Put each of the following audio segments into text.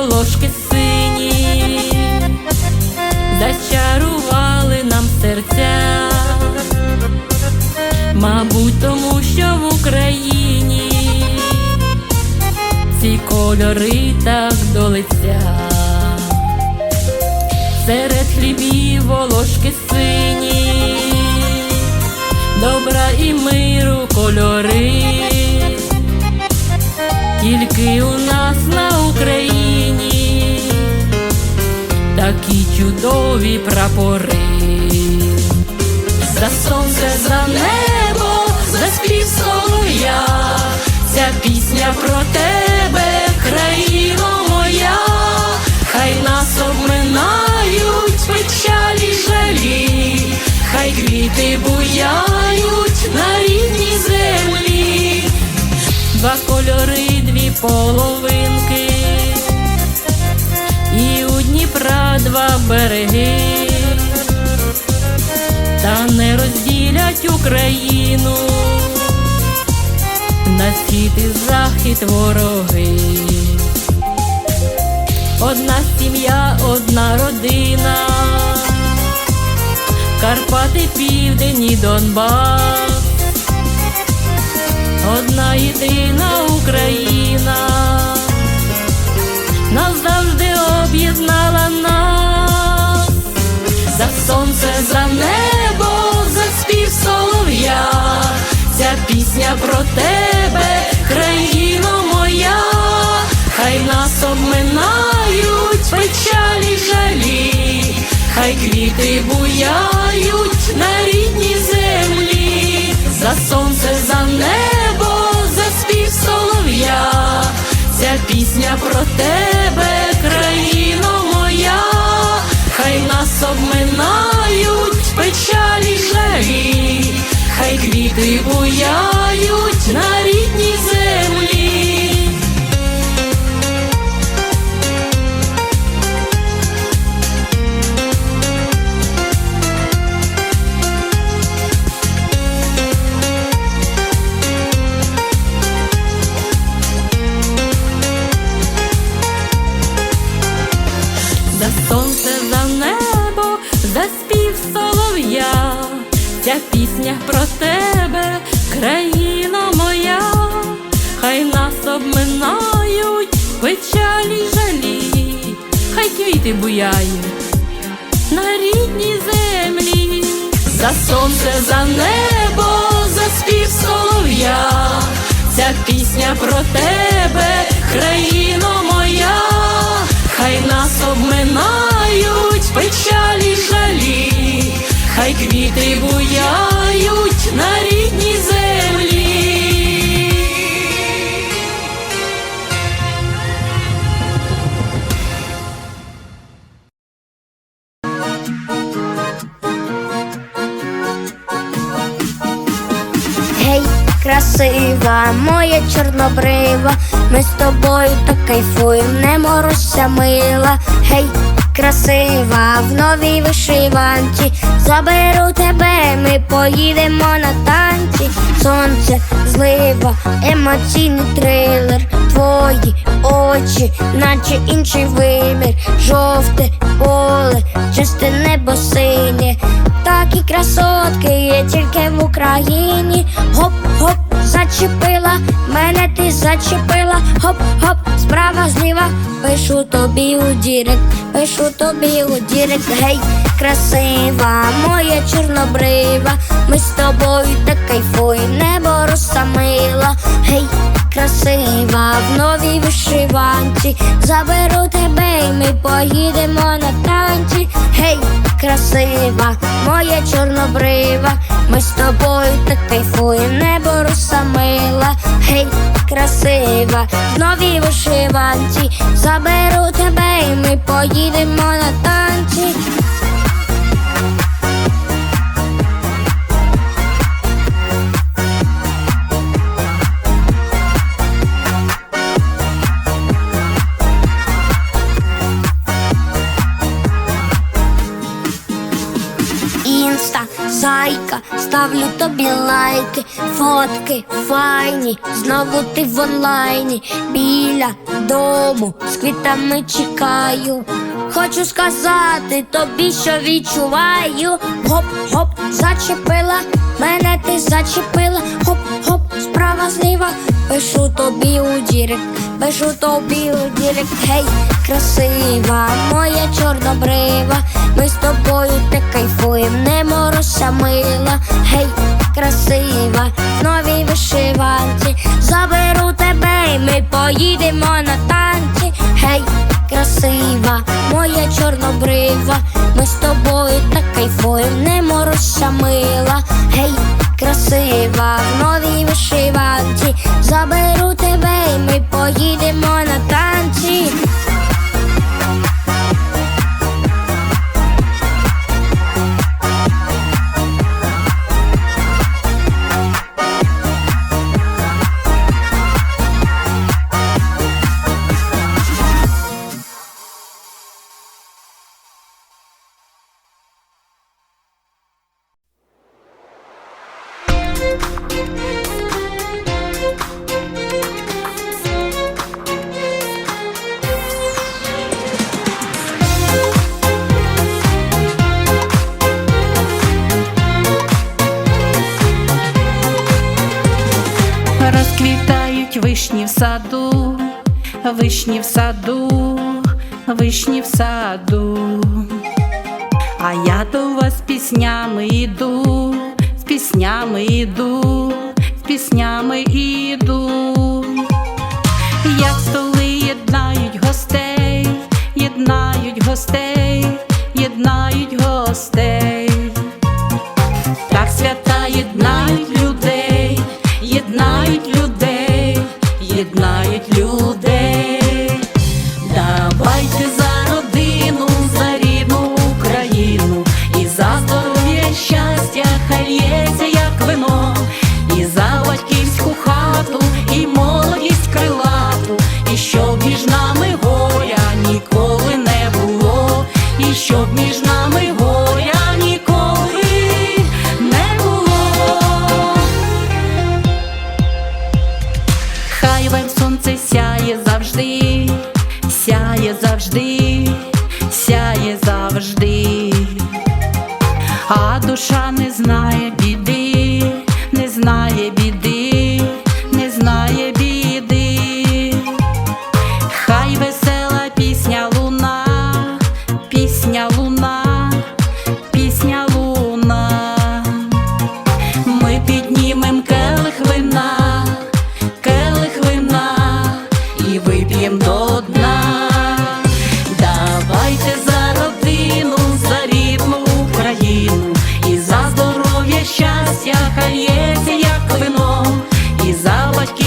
волошки сині, зачарували нам серця, мабуть, тому що в Україні ці кольори так до лиця, серед хлібів волошки сині, добра і миру кольори тільки у нас на Україні. Такі чудові прапори. За сонце, за небо, за спів солов'я, ця пісня про тебе, країно моя, хай нас обминають печалі жалі, хай квіти буяють на рідній землі. Два кольори, половинки, і у Дніпра два береги, та не розділять Україну. На схід і захід вороги. Одна сім'я, одна родина, Карпати, Південь і Донбас одна єдина Україна. Нас завжди об'єднала нас. За сонце, за небо, за спів солов'я, ця пісня про тебе, країно моя, хай нас обминають печалі жалі, хай квіти буяють на рідній землі, за сонце, за небо, пісня квіти на рідній землі, за сонце, за небо, за спів солов'я, ця пісня про тебе, країно моя, хай нас обминають печалі жалі, хай квіти буяють на рідній землі. Красива, моя чорнобрива, ми з тобою так кайфуєм, не морозься мила. Гей, красива, в новій вишиванці, заберу тебе, ми поїдемо на танці. Сонце, злива, емоційний трилер, твої очі, наче інший вимір, жовте поле, чисте небо синє. Такі красотки є тільки в Україні. Гоп-гоп, зачепила, мене ти зачепила. Гоп-гоп, справа зліва. Пишу тобі у дірект, пишу тобі у дірект. Гей, красива, моя чорнобрива. Ми з тобою так кайфуємо, небо розсамила. Гей, красива, в новій вишиванці. Заберу тебе, і ми поїдемо на танці. Гей, красива, моя чорнобрива. Ми з тобою так кайфуємо, небо розсамила. Гей, красива, в новій вишиванці, заберу тебе і ми поїдемо на танці. Зайка, ставлю тобі лайки, фотки файні, знову ти в онлайні, біля дому з квітами чекаю. Хочу сказати тобі, що відчуваю. Гоп-гоп, зачепила, мене ти зачепила, гоп-гоп, справа зліва, пишу тобі у дірект, пишу тобі у дірект, гей, красива, моя чорнобрива, ми з тобою так кайфуєм, не морозся мила, гей, красива, в новій вишиванці, заберу тебе, і ми поїдемо на танці, гей, красива, моя чорнобрива, ми з тобою так кайфуєм, не морозся мила, гей, красива, в новій вишиванці, заберу тебе, і ми поїдемо на танці. Розквітають вишні в саду, вишні в саду, вишні в саду. А я до вас піснями йду, піснями йду, піснями йду. Як столи єднають гостей, єднають гостей, єднають гостей. Сяє завжди, сяє завжди, а душа не знає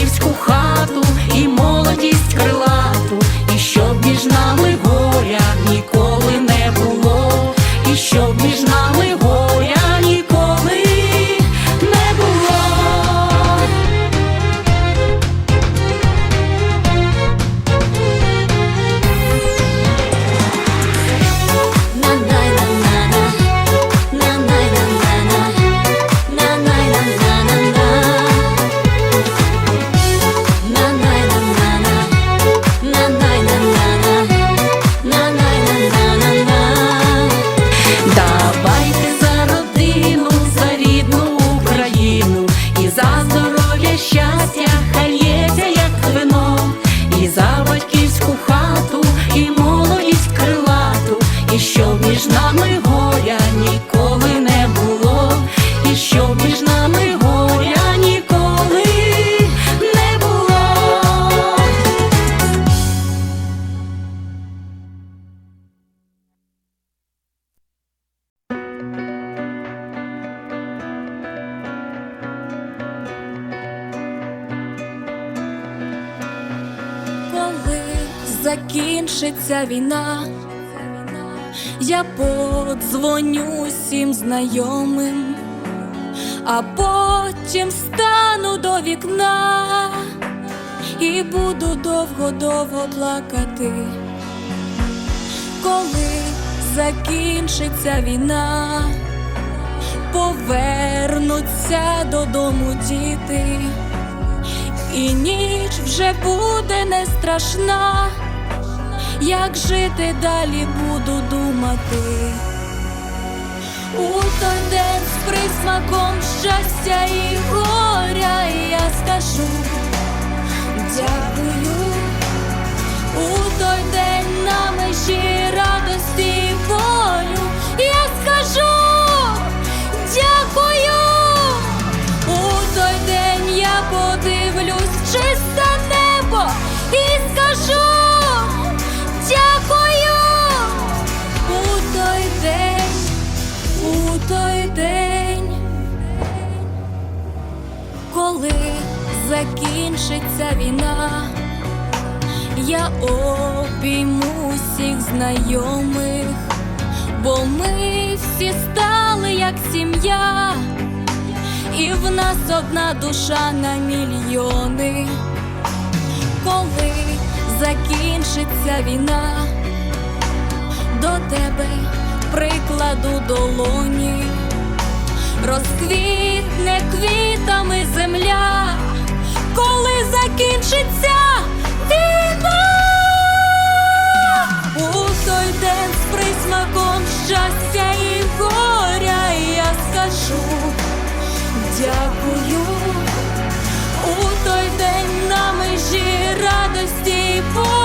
Чернігівську хату. Подзвоню всім знайомим, а потім стану до вікна і буду довго-довго плакати, коли закінчиться війна, повернуться додому діти. І ніч вже буде не страшна, як жити далі буду думати. У той день з присмаком щастя і горя я скажу дякую. У той день закінчиться війна, я обійму всіх знайомих, бо ми всі стали як сім'я. І в нас одна душа на мільйони. Коли закінчиться війна, до тебе прикладу долоні, розквітне квітами земля, коли закінчиться війна, у той день з присмаком щастя і горя я скажу. Дякую. У той день на межі радості і болю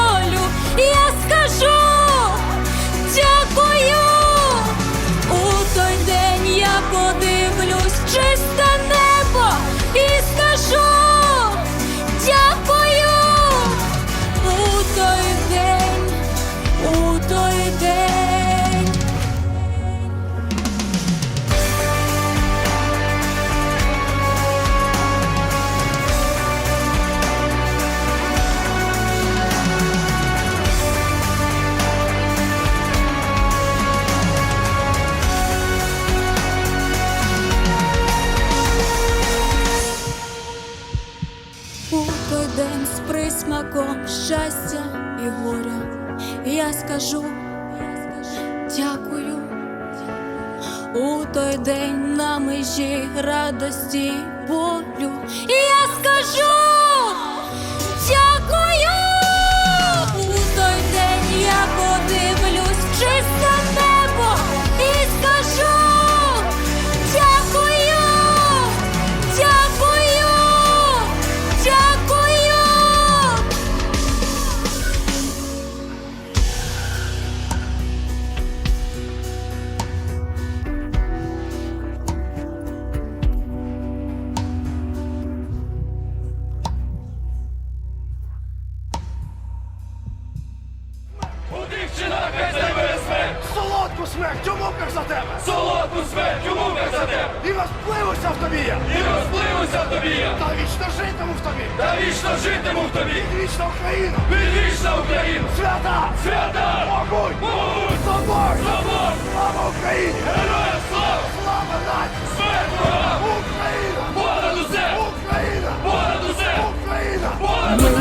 У той день на межі радості болю, і я скажу смерть у муках за тебе! Солодку смерть у муках за тебе! І розпливуся в тобі я! І розпливуся в тобі я! Та вічно житиму в тобі! Та вічно житиму в тобі! Вічна Україна! Відвічна Україна! Свята! Свята! Могуть! Могуть! Собор! Собор! Слава Україні! Героям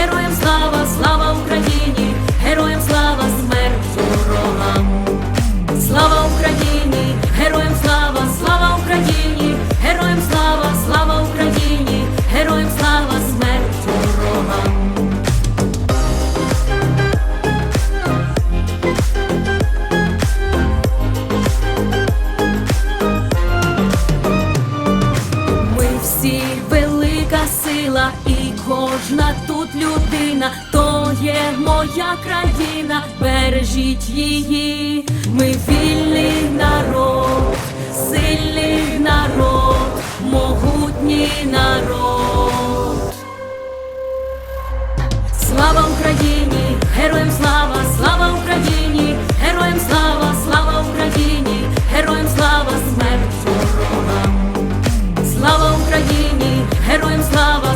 героям слава, слава Україні, героям слава, смерть ворогам. Слава Україні, героям слава, слава Україні, героям слава, слава Україні, героям слава, смерть ворогам. Ми всі велика сила, і кожна тут людина, то є моя країна, бережіть її, ми вільний народ, сильний народ, могутній народ. Слава Україні, героям слава, слава Україні, героям слава, слава Україні, героям слава, смерть ворогам. Слава Україні, героям слава,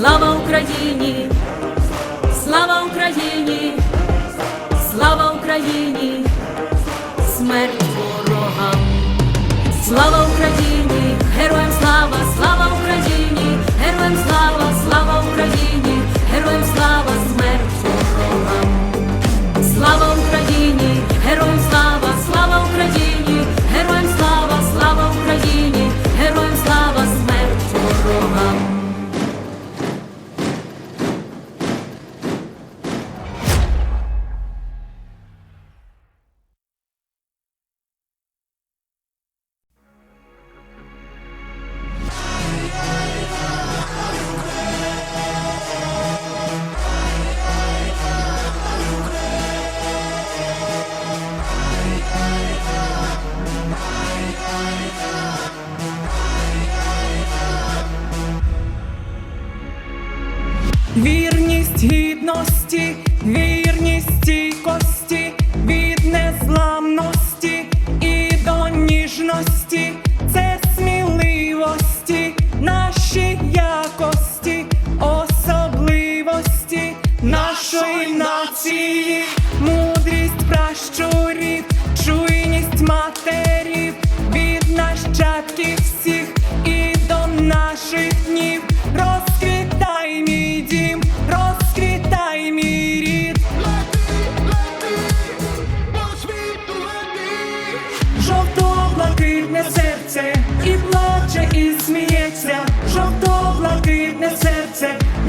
Слава Україні!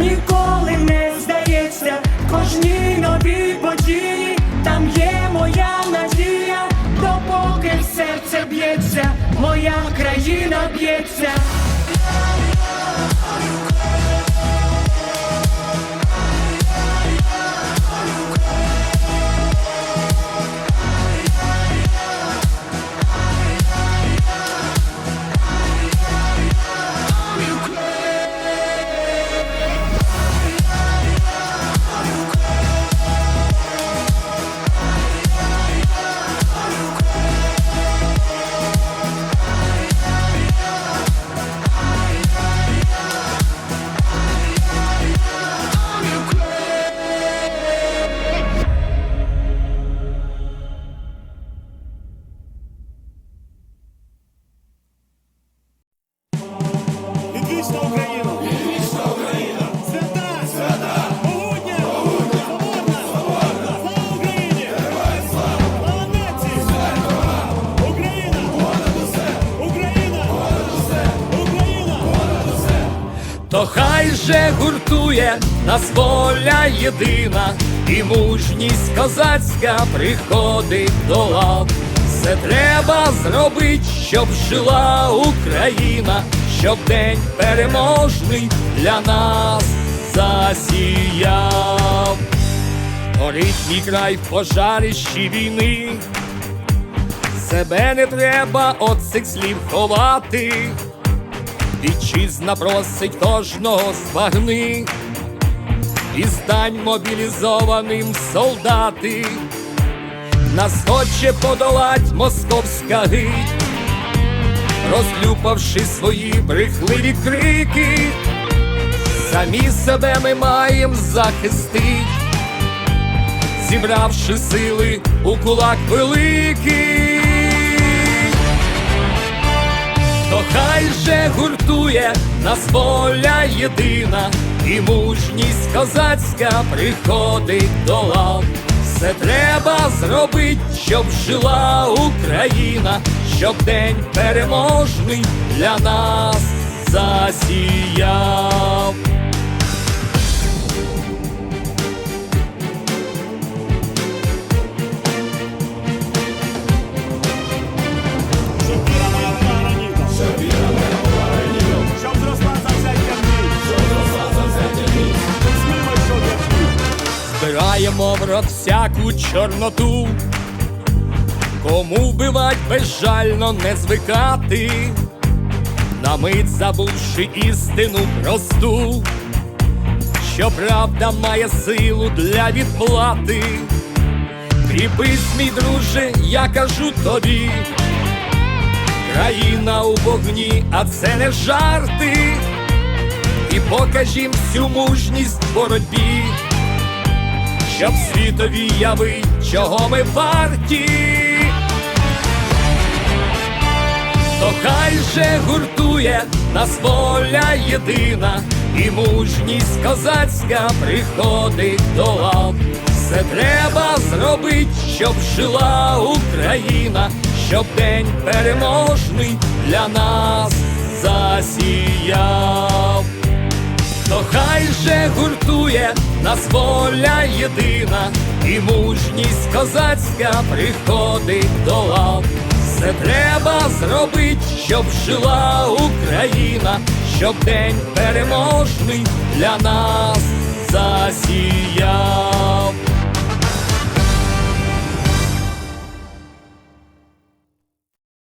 Ніколи не здається. Кожній новій події там є моя надія, допоки серце б'ється, моя країна б'ється. Гуртує нас воля єдина, і мужність козацька приходить до лав. Все треба зробить, щоб жила Україна, щоб день переможний для нас засіяв. Горить край в пожарищі війни, себе не треба от цих слів ховати. Вітчизна просить кожного збагни і стань мобілізованим солдати. Нас хоче подолать московська гить, розлюпавши свої брехливі крики, самі себе ми маєм захистить, зібравши сили у кулак великий. Хай же гуртує нас воля єдина і мужність козацька приходить до лав. Все треба зробить, щоб жила Україна, щоб день переможний для нас засіяв. Збираємо в рот всяку чорноту, кому вбивать безжально не звикати, на мить забувши істину просту, що правда має силу для відплати. Кріпись, мій друже, я кажу тобі, країна у вогні, а це не жарти. І покажім всю мужність в боротьбі щоб світові явить, чого ми варті. То хай же гуртує нас воля єдина, і мужність козацька приходить до лав. Все треба зробить, щоб жила Україна, щоб день переможний для нас засіяв то хай же гуртує нас воля єдина, і мужність козацька приходить до лав. Все треба зробити, щоб жила Україна, щоб день переможний для нас засіяв.